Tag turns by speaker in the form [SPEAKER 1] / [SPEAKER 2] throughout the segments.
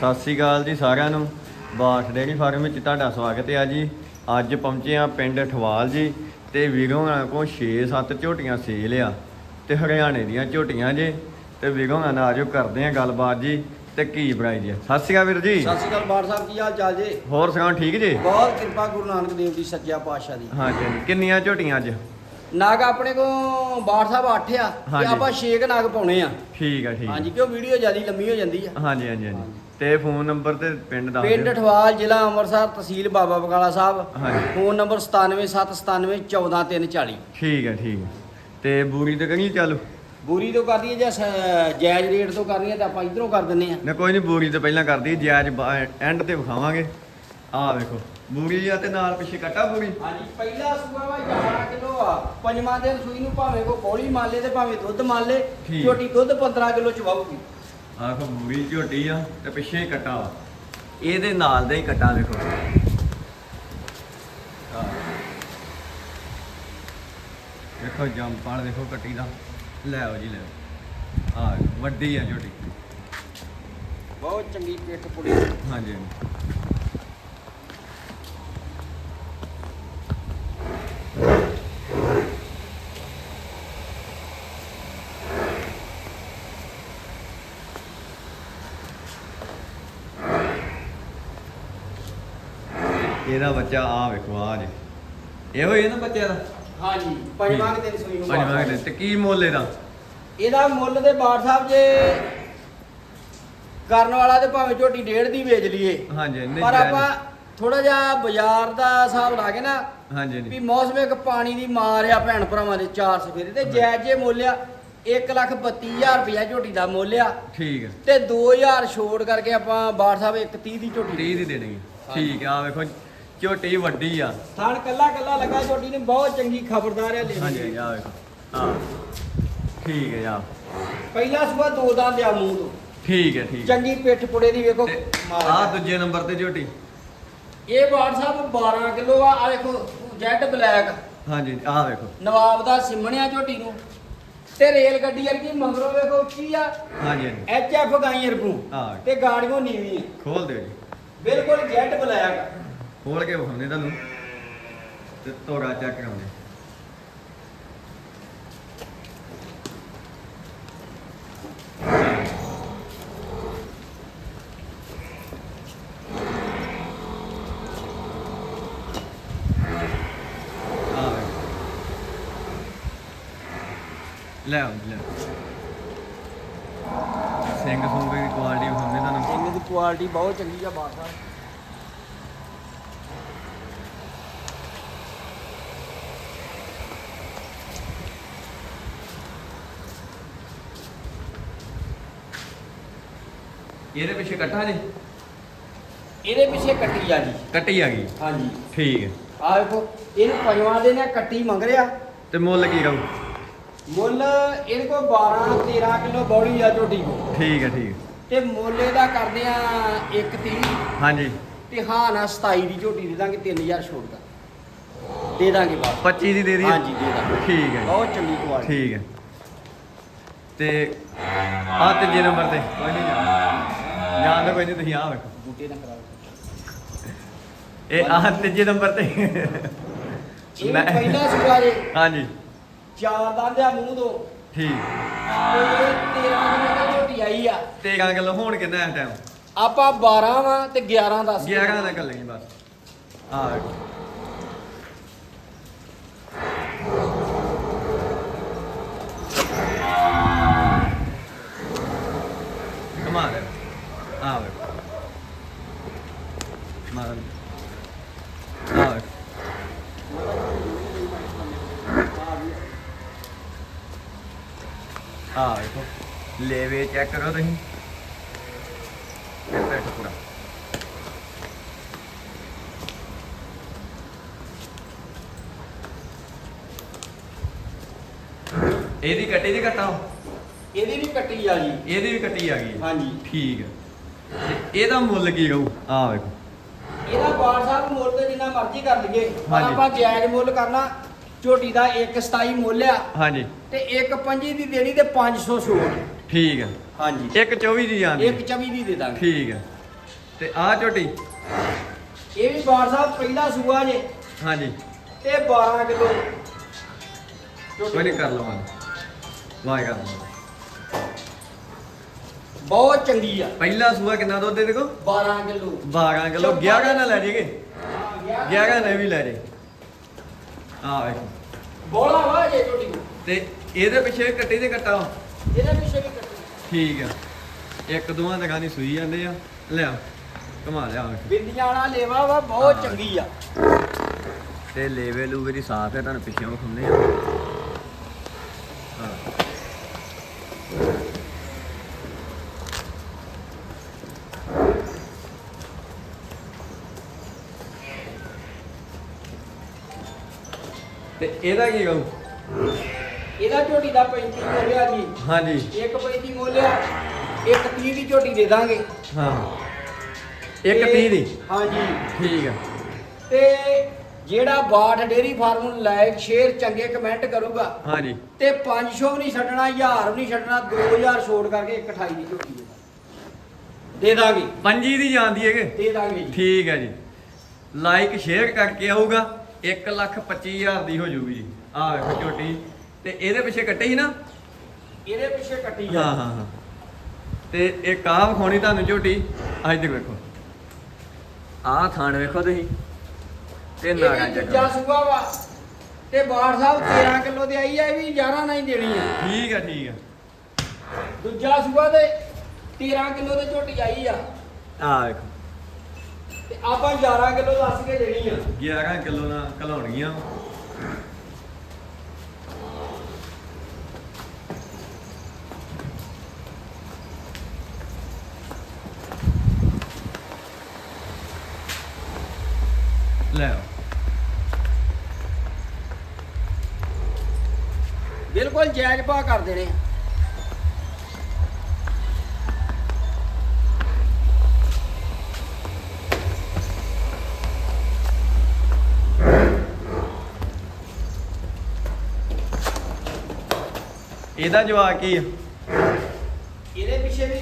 [SPEAKER 1] ਸਤਿ ਸ੍ਰੀ ਅਕਾਲ ਜੀ ਸਾਰਿਆਂ ਨੂੰ। ਬਾਠ ਡੇਅਰੀ ਫਾਰਮ ਵਿੱਚ ਤੁਹਾਡਾ ਸਵਾਗਤ ਹੈ ਜੀ। ਅੱਜ ਪਹੁੰਚੇ ਆ ਪਿੰਡ ਠਵਾਲ ਜੀ ਤੇ ਵੀਰੋਂ ਨਾਲ ਕੋ 6-7 ਝੋਟੀਆਂ ਸੇਲ ਆ ਤੇ ਹਰਿਆਣੇ ਦੀਆਂ ਝੋਟੀਆਂ ਜੇ। ਤੇ ਵੀਰੋਂ ਨਾਲ ਆਜੋ ਕਰਦੇ ਆ ਗੱਲਬਾਤ ਜੀ ਤੇ ਕੀ ਪ੍ਰਾਈਜ਼ ਹੈ ਸਤਿ ਸ੍ਰੀ ਅਕਾਲ ਵੀਰ ਜੀ।
[SPEAKER 2] ਸਤਿ ਸ਼੍ਰੀ ਅਕਾਲ ਬਾੜ ਸਾਹਿਬ ਕੀ ਹਾਲ ਚਾਲ ਜੀ?
[SPEAKER 1] ਹੋਰ ਸੁਣਾਓ ਠੀਕ ਜੀ?
[SPEAKER 2] ਬਹੁਤ ਕਿਰਪਾ ਗੁਰੂ ਨਾਨਕ ਦੇਵ ਦੀ ਸੱਚਾ ਪਾਤਸ਼ਾਹ ਦੀ।
[SPEAKER 1] ਹਾਂਜੀ। ਕਿੰਨੀਆਂ ਝੋਟੀਆਂ ਅੱਜ?
[SPEAKER 2] ਨਾਗ ਆਪਣੇ ਕੋ ਬਾੜ ਸਾਹਿਬ 8 ਆ ਤੇ। ਆਪਾਂ 6 ਨਾਗ ਪਾਉਣੇ ਆ।
[SPEAKER 1] ਠੀਕ ਆ ਠੀਕ।
[SPEAKER 2] ਹਾਂਜੀ ਕਿਉਂ ਵੀਡੀਓ ਜਿਆਦੀ ਲੰਮੀ ਹੋ ਜਾਂਦੀ ਆ।
[SPEAKER 1] ਹਾਂਜੀ ਹਾਂਜੀ ਹਾਂਜੀ ਤੇ ਫੋਨ ਨੰਬਰ ਤੇ ਪਿੰਡ ਦੱਸ
[SPEAKER 2] ਪਿੰਡ ਠਵਾਲ ਜ਼ਿਲ੍ਹਾ ਅੰਮ੍ਰਿਤਸਰ ਤਹਿਸੀਲ ਬਾਬਾ ਬਕਾਲਾ ਸਾਹਿਬ। ਫੋਨ ਨੰਬਰ 9779914340
[SPEAKER 1] ਠੀਕ ਹੈ ਠੀਕ ਹੈ। ਤੇ ਬੂਰੀ ਤੇ ਕਰੀ ਚਾਲੂ?
[SPEAKER 2] ਬੂਰੀ ਤੋਂ ਕਰਦੀ ਹੈ ਜਾਂ ਜਾਇਜ਼ ਰੇਟ ਤੋਂ ਕਰਨੀ ਹੈ ਤਾਂ ਆਪਾਂ ਇਧਰੋਂ ਕਰ ਦਿੰਨੇ ਆ
[SPEAKER 1] ਨਾ ਕੋਈ ਨਹੀਂ ਬੂਰੀ ਤੇ ਪਹਿਲਾਂ ਕਰਦੀ ਜਾਇਜ਼ ਐਂਡ ਤੇ ਵਿਖਾਵਾਂਗੇ। ਆਹ ਵੇਖੋ ਬੂਰੀ ਆ ਤੇ ਨਾਲ ਪਿੱਛੇ ਕੱਟਾ ਬੂਰੀ।
[SPEAKER 2] ਹਾਂਜੀ ਪਹਿਲਾ ਸੂਆ ਵਾ 11 ਕਿਲੋ ਆ। ਪੰਜਵਾਂ ਦਿਨ ਸੂਈ ਨੂੰ ਭਾਵੇਂ ਕੋ ਕੋਲੀ ਮੰਨ ਲੇ ਤੇ ਭਾਵੇਂ ਦੁੱਧ ਮੰਨ ਲੇ
[SPEAKER 1] ਠੀਕ।
[SPEAKER 2] ਛੋਟੀ ਦੁੱਧ 15 ਕਿਲੋ ਚਵਾਉਗੀ
[SPEAKER 1] ਆਖੋ ਬੂਰੀ ਝੋਟੀ ਆ ਤੇ ਪਿੱਛੇ ਹੀ ਕੱਟਾ ਵਾ। ਇਹਦੇ ਨਾਲ ਦਾ ਹੀ ਕੱਟਾ ਵੇਖੋ। ਆਹ। ਵੇਖੋ ਜੰਪਾਲ ਦੇਖੋ ਕੱਟੀ ਦਾ। ਲੈ ਆਓ ਜੀ ਲੈ ਆ ਵੱਡੀ ਆ ਝੋਟੀ।
[SPEAKER 2] ਬਹੁਤ ਚੰਗੀ ਪਿੱਠ ਪੁੜੀ।
[SPEAKER 1] ਹਾਂਜੀ। ਇਹਦਾ ਬੱਚਾ ਆ ਵੇਖੋ ਆ ਜੀ। ਇਹੋ ਹੀ ਹੈ ਨਾ ਦਾ?
[SPEAKER 2] ਹਾਂਜੀ ਪੰਜਵਾਂ ਕੁ ਦਿਨ ਸੂਈ ਨੂੰ
[SPEAKER 1] ਪੰਜਵਾਂ। ਦੇ ਤੇ ਕੀ ਮੁੱਲ ਇਹਦਾ?
[SPEAKER 2] ਇਹਦਾ ਮੁੱਲ ਦੇ ਬਾੜ ਸਾਹਿਬ ਜੇ ਕਰਨ ਵਾਲਾ ਤੇ ਭਾਵੇਂ ਝੋਟੀ ਡੇਢ ਦੀ ਵੇਚ ਲਈਏ।
[SPEAKER 1] ਹਾਂਜੀ ਨਹੀਂ
[SPEAKER 2] ਪਰ। ਆਪਾਂ ਥੋੜਾ ਜਿਹਾ ਬਾਜ਼ਾਰ ਦਾ ਹਿਸਾਬ ਲਾ ਕੇ ਨਾ
[SPEAKER 1] ਹਾਂਜੀ
[SPEAKER 2] ਵੀ ਮੌਸਮ ਇੱਕ ਪਾਣੀ ਦੀ ਮਾਰ ਆ ਭੈਣ ਭਰਾਵਾਂ ਦੇ ਚਾਰ ਸਫੇਰੇ ਤੇ ਜਾਇਜ਼ ਜੇ ਮੁੱਲ ਆ 132000 ਰੁਪਇਆ ਝੋਟੀ ਦਾ ਮੁੱਲ ਆ।
[SPEAKER 1] ਠੀਕ ਹੈ
[SPEAKER 2] ਤੇ 2000 ਛੋੜ ਕਰਕੇ ਆਪਾਂ ਬਾੜ ਸਾਹਿਬ 130 ਦੀ ਝੋਟੀ
[SPEAKER 1] 30 ਦੀ ਦੇਣੀ ਹੈ। ਠੀਕ ਆ ਵੇਖੋ। ਝੋਟੀ ਵੱਡੀ ਆ।
[SPEAKER 2] ਥਣ ਕੱਲਾ ਕੱਲਾ ਲੱਗਾ ਝੋਟੀ ਨੇ ਬਹੁਤ ਚੰਗੀ ਖਬਰਦਾਰ ਆ ਲੈ
[SPEAKER 1] ਹਾਂਜੀ ਆ ਵੇਖੋ। ਹਾਂ ਠੀਕ ਹੈ ਆ
[SPEAKER 2] ਪਹਿਲਾ ਸੂਆ ਦੋ ਦੰਦ ਆ ਮੂੰਹ ਤੋਂ।
[SPEAKER 1] ਠੀਕ ਹੈ ਠੀਕ ਹੈ।
[SPEAKER 2] ਚੰਗੀ ਪਿੱਠ ਪੁੜੇ ਦੀ ਵੇਖੋ ਮਾਰ
[SPEAKER 1] ਆ ਦੂਜੇ ਨੰਬਰ ਤੇ ਝੋਟੀ।
[SPEAKER 2] ਇਹ ਬਾੜ ਸਾਹਿਬ 12 ਕਿਲੋ ਆ ਆ ਦੇਖੋ ਜੈਡ ਬਲੈਕ।
[SPEAKER 1] ਹਾਂਜੀ ਆ ਵੇਖੋ।
[SPEAKER 2] ਨਵਾਬ ਦਾ ਸਿਮਣਿਆ ਝੋਟੀ ਨੂੰ। ਤੇ ਰੇਲ ਗੱਡੀ ਵਰਗੀ ਮਗਰੋਂ ਵੇਖੋ ਉੱਚੀ ਆ?
[SPEAKER 1] ਹਾਂਜੀ ਹਾਂਜੀ।
[SPEAKER 2] ਐਚ ਐਫ ਗਾਈਆਂ ਰਕੂ
[SPEAKER 1] ਹਾਂ।
[SPEAKER 2] ਤੇ ਗਾੜੀਆਂ ਨੀਵੀਂ ਆ
[SPEAKER 1] ਖੋਲ ਦਿਓ ਜੀ।
[SPEAKER 2] ਬਿਲਕੁਲ ਜੈਡ ਬਲੈਕ।
[SPEAKER 1] ਖੋਲ ਕੇ ਵਿਖਾਉਂਦੇ ਤੁਹਾਨੂੰ ਤੇ ਤੋੜਾ ਚੈੱਕ ਕਰਾਉਂਦੇ ਲੈ ਆਓ ਲੈ ਆਓ। ਸਿੰਘ ਸੁੰਗ ਦੀ ਕੁਆਲਿਟੀ ਵਿਖਾਉਂਦੇ ਤੁਹਾਨੂੰ।
[SPEAKER 2] ਸਿੰਘ ਦੀ ਕੁਆਲਿਟੀ ਬਹੁਤ ਚੰਗੀ ਆ ਬਾੜ
[SPEAKER 1] ਇਹਦੇ ਪਿੱਛੇ ਇਕੱਠਾ ਜੀ
[SPEAKER 2] ਇਹਦੇ ਪਿੱਛੇ ਕੱਟੀ ਆ ਜੀ।
[SPEAKER 1] ਕੱਟੀ ਆ ਗਈ?
[SPEAKER 2] ਹਾਂਜੀ।
[SPEAKER 1] ਠੀਕ ਹੈ।
[SPEAKER 2] ਆ ਵੇਖੋ ਇਹਨੂੰ ਪੰਜਵਾਂ ਦੇ ਨੇ ਕੱਟੀ ਮੰਗ ਰਿਆ
[SPEAKER 1] ਤੇ ਮੁੱਲ ਕੀ ਰਹੂ?
[SPEAKER 2] ਮੁੱਲ ਇਹਦੇ ਕੋਲ 12 13 ਕਿਲੋ ਬੌੜੀ ਆ ਝੋਟੀ ਕੋ
[SPEAKER 1] ਠੀਕ ਹੈ ਠੀਕ
[SPEAKER 2] ਤੇ ਮੁੱਲ ਇਹਦਾ ਕਰਦੇ ਆ 130
[SPEAKER 1] ਹਾਂਜੀ।
[SPEAKER 2] ਤੇ ਹਾਂ ਨਾ 27 ਦੀ ਝੋਟੀ ਦੇ ਦਾਂਗੇ 3000 ਛੋੜ ਦਾ। ਦੇ ਦਾਂਗੇ ਬਸ
[SPEAKER 1] 25 ਦੀ ਦੇ ਦੀ
[SPEAKER 2] ਹਾਂਜੀ ਦੇ ਦਾਂਗੇ।
[SPEAKER 1] ਠੀਕ ਹੈ।
[SPEAKER 2] ਬਹੁਤ ਚੰਗੀ ਕੁਆਲਿਟੀ
[SPEAKER 1] ਠੀਕ ਹੈ। ਤੇ ਆ ਤੀਜੇ ਨੰਬਰ ਤੇ। ਕੋਈ ਨਹੀਂ ਜਾਣ। ਦਾ ਕੋਈ ਨਹੀਂ ਤੁਸੀਂ ਆ ਵੇਖੋ।
[SPEAKER 2] ਬੂਟੇ ਨਾ। ਕਰਾਓ
[SPEAKER 1] ਇਹ ਆ ਤੀਜੇ ਨੰਬਰ ਤੇ।
[SPEAKER 2] ਇਹ
[SPEAKER 1] ਮੈਂ-
[SPEAKER 2] ਪਹਿਲਾ ਸੁਆ ਜੇ।
[SPEAKER 1] ਹਾਂਜੀ।
[SPEAKER 2] ਚਾਰ ਦੰਦ ਆ ਮੂੰਹ ਤੋਂ
[SPEAKER 1] ਠੀਕ।
[SPEAKER 2] ਤੇ 13 ਕਿਲੋ ਦੀ ਝੋਟੀ ਆਈ ਆ।
[SPEAKER 1] 13 ਕਿਲੋ ਹੋਣ ਕਿੰਨਾ ਇਸ ਟਾਈਮ
[SPEAKER 2] ਆਪਾਂ 12 ਵਾ ਤੇ 11 ਦੱਸ
[SPEAKER 1] 11 ਦਾ ਕੱਲੇਗੀ ਬਸ। ਆ ਵੇਖੋ ਕਮਾ ਦੇ ਆ ਵੇਖੋ ਮਾਰ ਆ ਵੇਖੋ ਆ ਵੇਖੋ ਲੈਵੇ ਚੈੱਕ ਕਰੋ ਤੁਸੀਂ। ਇਹ ਪੈਟ ਪੂਰਾ। ਇਹਦੀ ਕੱਟੀ ਦੀ ਕੱਟਾ।
[SPEAKER 2] ਇਹਦੀ ਵੀ ਕੱਟੀ ਆ ਜੀ।
[SPEAKER 1] ਇਹਦੀ ਵੀ ਕੱਟੀ ਆ ਗਈ।
[SPEAKER 2] ਹਾਂਜੀ।
[SPEAKER 1] ਠੀਕ ਹੈ ਤੇ ਇਹਦਾ ਮੁੱਲ ਕੀ ਰਹੂ ਆ ਵੇਖੋ।
[SPEAKER 2] ਇਹਦਾ ਬਾੜ ਸਾਹਿਬ ਮੁੱਲ ਤੇ ਜਿੰਨਾ ਮਰਜ਼ੀ ਕਰ ਲਈਏ ਪਰ
[SPEAKER 1] ਹਾਂਜੀ।
[SPEAKER 2] ਆਪਾਂ ਜਾਇਜ਼ ਮੁੱਲ ਕਰਨਾ। ਝੋਟੀ ਦਾ 127 ਮੁੱਲ ਆ।
[SPEAKER 1] ਹਾਂਜੀ।
[SPEAKER 2] ਤੇ ਇੱਕ ਪੰਜੀ ਦੀ ਦੇਣੀ ਤੇ 500 ਛੋੜ
[SPEAKER 1] ਠੀਕ ਹੈ
[SPEAKER 2] ਹਾਂਜੀ।
[SPEAKER 1] ਇੱਕ 24 ਦੀ ਜਾਂਦੀ।
[SPEAKER 2] ਇੱਕ 24 ਦੀ ਦੇ ਦਾਂਗੇ।
[SPEAKER 1] ਠੀਕ ਹੈ ਤੇ ਆਹ ਝੋਟੀ?
[SPEAKER 2] ਇਹ ਵੀ ਬਾੜ ਸਾਹਿਬ ਪਹਿਲਾ ਸੂਆ ਜੇ।
[SPEAKER 1] ਹਾਂਜੀ।
[SPEAKER 2] ਤੇ 12 ਕਿਲੋ।
[SPEAKER 1] ਕੋਈ ਨਹੀਂ ਕਰ ਲਵਾਂ। ਵਾਹ ਕਰ ਲਵਾਂ।
[SPEAKER 2] ਬਹੁਤ ਚੰਗੀ ਆ।
[SPEAKER 1] ਪਹਿਲਾ ਸੂਆ ਕਿੰਨਾ ਦੁੱਧ ਦੇ ਦੇਖੋ?
[SPEAKER 2] 12 ਕਿਲੋ।
[SPEAKER 1] 12 ਕਿਲੋ। 11 ਨਾ ਲੈ ਜੇਗੇ 11
[SPEAKER 2] 11
[SPEAKER 1] ਨੇ ਵੀ ਲੈ ਜੇ ਆ ਵੇਖੋ
[SPEAKER 2] ਬੋਲਾ ਵਾ ਜੇ ਨੂੰ।
[SPEAKER 1] ਤੇ ਇਹਦੇ ਪਿੱਛੇ ਕੱਟੀ ਦੇ ਕੱਟਾ ਵਾ।
[SPEAKER 2] ਇਹਦੇ ਪਿੱਛੇ ਵੀ ਕੱਟੀ
[SPEAKER 1] ਠੀਕ ਆ ਇੱਕ ਦੋਵਾਂ ਦੀ ਸੂਈ ਜਾਂਦੇ ਆ ਲੈ ਆ ਕਮਾ ਲਿਆ ਵੇਖੋ।
[SPEAKER 2] ਬਿੰਦੀਆਂ ਵਾਲਾ ਲੇਵਾ ਵਾ ਬਹੁਤ
[SPEAKER 1] ਹਾਂ।
[SPEAKER 2] ਚੰਗੀ ਆ
[SPEAKER 1] ਤੇ ਲੇਵੇ ਲੂਵੇ ਦੀ ਸਾਫ਼ ਹੈ ਤੁਹਾਨੂੰ ਪਿੱਛੇ ਵਿਖਾਉਂਦੇ ਆ ਹਾਂ ਇਹਦਾ ਕੀ ਕਹੂੰ?
[SPEAKER 2] ਇਹਦਾ ਝੋਟੀ ਦਾ 35 ਮੋਲਿਆ ਜੀ।
[SPEAKER 1] ਹਾਂਜੀ।
[SPEAKER 2] ਇੱਕ 35 ਮੋਲਿਆ ਇੱਕ 30 ਦੀ ਝੋਟੀ ਦੇ ਦਾਂਗੇ।
[SPEAKER 1] ਹਾਂ। ਇੱਕ
[SPEAKER 2] ਤੇ-
[SPEAKER 1] 30 ਦੀ?
[SPEAKER 2] ਹਾਂਜੀ।
[SPEAKER 1] ਠੀਕ ਆ।
[SPEAKER 2] ਤੇ ਜਿਹੜਾ ਬਾਠ ਡੇਰੀ ਫਾਰਮ ਨੂੰ ਲਾਇਕ ਸ਼ੇਅਰ ਚੰਗੇ ਕਮੈਂਟ ਕਰੂਗਾ
[SPEAKER 1] ਹਾਂਜੀ।
[SPEAKER 2] ਤੇ 500 ਵੀ ਨਹੀਂ ਛੱਡਣਾ 1000 ਵੀ ਨਹੀਂ ਛੱਡਣਾ 2000 ਛੋੜ ਕਰਕੇ 128 ਦੀ ਝੋਟੀ ਦੇ ਦਾਂਗੇ। ਦੇ ਦਾਂਗੇ।
[SPEAKER 1] ਪੰਜੀ ਦੀ ਜਾਂਦੀ ਹੈਗੇ।
[SPEAKER 2] ਦੇ ਦਾਂਗੇ ਜੀ।
[SPEAKER 1] ਠੀਕ ਹੈ ਜੀ। ਲਾਈਕ ਸ਼ੇਅਰ ਕਰਕੇ ਆਊਗਾ। 1 ਲੱਖ 25000 ਦੀ ਹੋ ਜੂਗੀ ਜੀ। ਆਹ ਵੇਖੋ ਝੋਟੀ। ਤੇ ਇਹਦੇ ਪਿੱਛੇ ਕੱਟੇ ਸੀ ਨਾ?
[SPEAKER 2] ਇਹਦੇ ਪਿੱਛੇ ਕੱਟੀ
[SPEAKER 1] ਹਾਂ
[SPEAKER 2] ਆ।
[SPEAKER 1] ਹਾਂ ਹਾਂ ਤੇ ਇਹ ਕਾਹ ਵਿਖਾਉਣੀ ਤੁਹਾਨੂੰ ਝੋਟੀ? ਅੱਜ ਤੱਕ ਵੇਖੋ। ਆਹ ਥਾਣ ਵੇਖੋ ਤੁਸੀਂ। ਤੇ
[SPEAKER 2] ਇਹ
[SPEAKER 1] ਨਾਗਾ
[SPEAKER 2] ਦੂਜਾ
[SPEAKER 1] ਚੱਕੋ।
[SPEAKER 2] ਸੂਆ ਵਾ। ਤੇ ਬਾਠ ਸਾਹਿਬ 13 ਕਿਲੋ ਦੇ ਆਈ ਆ ਇਹ ਵੀ 11 ਨਹੀਂ ਦੇਣੀ ਆ।
[SPEAKER 1] ਠੀਕ ਹੈ ਠੀਕ ਹੈ
[SPEAKER 2] ਦੂਜਾ ਸੂਆ ਤੇ 13 ਕਿਲੋ ਦੇ ਝੋਟੀ ਆਈ ਆ।
[SPEAKER 1] ਆਹ ਵੇਖੋ।
[SPEAKER 2] ਤੇ ਆਪਾਂ 11 ਕਿਲੋ ਦੱਸ ਕੇ ਦੇਣੀ ਆ।
[SPEAKER 1] 11 ਕਿਲੋ ਨਾਲ ਲੈ ਆਓ।
[SPEAKER 2] ਬਿਲਕੁਲ ਜਾਇਜ਼ ਭਾਅ ਕਰ ਦੇਣੇ ਆ।
[SPEAKER 1] ਇਹਦਾ ਜਵਾਬ ਕੀ ਆ?
[SPEAKER 2] ਇਹਦੇ ਪਿੱਛੇ ਵੀ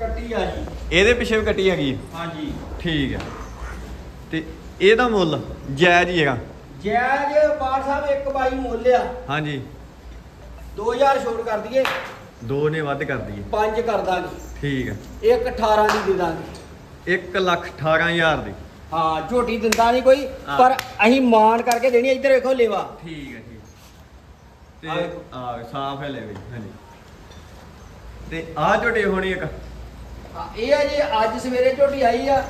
[SPEAKER 2] ਕੱਟੀ ਆ ਜੀ।
[SPEAKER 1] ਇਹਦੇ ਪਿੱਛੇ ਵੀ ਕੱਟੀ ਹੈਗੀ ਆ।
[SPEAKER 2] ਹਾਂਜੀ।
[SPEAKER 1] ਠੀਕ ਹੈ ਤੇ ਇਹਦਾ ਮੁੱਲ ਜਾਇਜ਼ ਹੀ ਹੈਗਾ।
[SPEAKER 2] ਜਾਇਜ਼ ਬਾਠ ਸਾਹਿਬ ਇੱਕ ਬਾਈ ਮੁੱਲ ਆ।
[SPEAKER 1] ਹਾਂਜੀ।
[SPEAKER 2] 2000 ਛੋੜ ਕਰ ਦਈਏ।
[SPEAKER 1] ਦੋ ਨੇ ਵੱਧ ਕਰ ਦਈਏ।
[SPEAKER 2] 5 ਕਰ ਦਾਂਗੇ।
[SPEAKER 1] ਠੀਕ ਹੈ
[SPEAKER 2] ਇੱਕ 18 ਦੀ ਦੇ ਦਾਂਗੇ।
[SPEAKER 1] 1 ਲੱਖ 18000 ਦੀ।
[SPEAKER 2] ਹਾਂ ਝੋਟੀ ਦਿੰਦਾ ਨਹੀਂ ਕੋਈ
[SPEAKER 1] ਹਾਂ।
[SPEAKER 2] ਪਰ ਅਸੀਂ ਮਾਣ ਕਰਕੇ ਦੇਣੀ ਆ। ਇੱਧਰ ਵੇਖੋ ਲੇਵਾ।
[SPEAKER 1] ਠੀਕ ਹੈ ਤੇ
[SPEAKER 2] ਆਹ ਵੇਖੋ।
[SPEAKER 1] ਆ ਸਾਫ਼ ਹੈ ਲੈ ਵੀ ਹਾਂਜੀ। ਤੇ ਆ ਝੋਟੀ ਹੋਣੀ ਇੱਕ।
[SPEAKER 2] ਇਹ ਆ ਜੀ ਅੱਜ ਸਵੇਰੇ ਝੋਟੀ ਆਈ ਆ।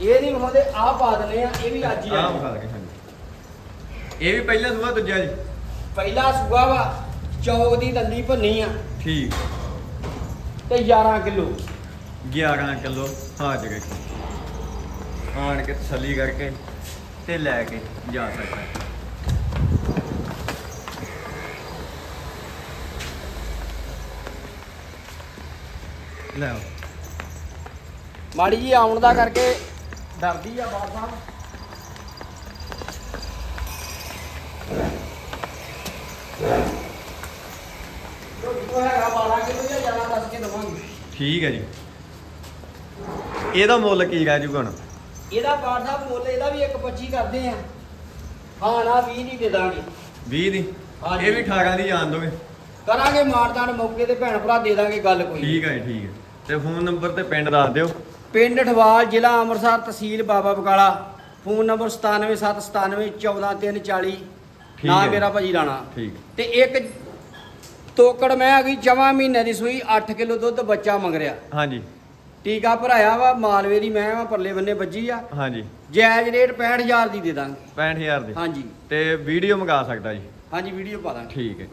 [SPEAKER 2] ਇਹ ਨਹੀਂ ਵਿਖਾਉਂਦੇ ਆ ਪਾ ਦਿੰਦੇ ਆ ਇਹ ਵੀ ਅੱਜ ਹੀ
[SPEAKER 1] ਆ।
[SPEAKER 2] ਆਈ
[SPEAKER 1] ਵਿਖਾ ਹਾਂਜੀ। ਇਹ ਵੀ ਪਹਿਲਾ ਸੂਆ ਦੂਜਾ ਜੀ?
[SPEAKER 2] ਪਹਿਲਾ ਸੂਆ ਵਾ ਚੌਕ ਦੀ ਦੰਦੀ ਭੰਨੀ ਆ।
[SPEAKER 1] ਠੀਕ।
[SPEAKER 2] ਤੇ 11 ਕਿਲੋ।
[SPEAKER 1] 11 ਕਿਲੋ ਹਾਜ ਗਏ ਆਣ ਕੇ ਤਸੱਲੀ ਕਰਕੇ ਤੇ ਲੈ ਕੇ ਜਾ ਸਕਦਾ। ਲੈ ਆਓ।
[SPEAKER 2] ਮਾੜੀ ਜੀ ਆਉਣ ਦਾ ਕਰਕੇ ਡਰਦੀ ਆ ਬਾਰ ਸਾਹਿਬ ਝੋਟੀ ਕੋ ਹੈਗਾ 12 ਕਿਲੋ ਜਾਂ ਜ਼ਿਆਦਾ ਦੱਸ ਕੇ ਦਵਾਂਗੇ।
[SPEAKER 1] ਠੀਕ ਹੈ ਜੀ। ਇਹਦਾ ਮੁੱਲ ਕੀ ਰਹਿ ਜੂਗਾ ਹੁਣ
[SPEAKER 2] ਇਹਦਾ ਬਾਰ ਸਾਹਿਬ ਮੁੱਲ ਇਹਦਾ ਵੀ 1.25 ਕਰਦੇ ਆ। ਹਾਂ ਨਾ 20 ਦੀ ਦੇ ਦਾਂਗੇ।
[SPEAKER 1] 20 ਦੀ?
[SPEAKER 2] ਹਾਂਜੀ।
[SPEAKER 1] ਇਹ ਵੀ 18 ਦੀ ਜਾਣ ਦੋਗੇ
[SPEAKER 2] ਕਰਾਂਗੇ ਮਾਰਦਾਨ ਮੌਕੇ ਤੇ ਭੈਣ ਭਰਾ ਦੇ ਦਾਂਗੇ ਗੱਲ ਕੋਈ।
[SPEAKER 1] ਠੀਕ ਹੈ ਜੀ, ਠੀਕ ਹੈ ਤੇ ਫੋਨ ਨੰਬਰ ਤੇ ਪਿੰਡ ਦੱਸ ਦਿਓ।
[SPEAKER 2] ਪਿੰਡ ਠਵਾਲ ਜ਼ਿਲ੍ਹਾ ਅੰਮ੍ਰਿਤਸਰ ਤਹਿਸੀਲ ਬਾਬਾ ਬਕਾਲਾ। ਫੋਨ ਨੰਬਰ 9779713340
[SPEAKER 1] ਠੀਕ
[SPEAKER 2] ਨਾਮ
[SPEAKER 1] ਹੈ।
[SPEAKER 2] ਮੇਰਾ ਭਾਜੀ ਰਾਣਾ।
[SPEAKER 1] ਠੀਕ।
[SPEAKER 2] ਤੇ ਇੱਕ ਤੋਕੜ ਮੈਂ ਹੈਗੀ ਜਮਾ ਮਹੀਨੇ ਦੀ ਸੂਈ 8 ਕਿਲੋ ਦੁੱਧ ਬੱਚਾ ਮੰਗ ਰਿਹਾ।
[SPEAKER 1] ਹਾਂਜੀ।
[SPEAKER 2] ਟੀਕਾ ਭਰਾਇਆ ਵਾ ਮਾਲਵੇ ਦੀ ਮੈਂ ਵਾ ਪਰਲੇ ਬੰਨੇ ਵੱਜੀ ਆ।
[SPEAKER 1] ਹਾਂਜੀ।
[SPEAKER 2] ਜਾਇਜ਼ ਰੇਟ 65000 ਦੀ ਦੇ ਦਾਂਗੇ।
[SPEAKER 1] 65000 ਦੀ।
[SPEAKER 2] ਹਾਂਜੀ।
[SPEAKER 1] ਤੇ ਵੀਡੀਓ ਮੰਗਾ ਸਕਦਾ ਜੀ।
[SPEAKER 2] ਹਾਂਜੀ ਵੀਡੀਓ ਪਾ ਦਾਂਗੇ।
[SPEAKER 1] ਠੀਕ ਹੈ।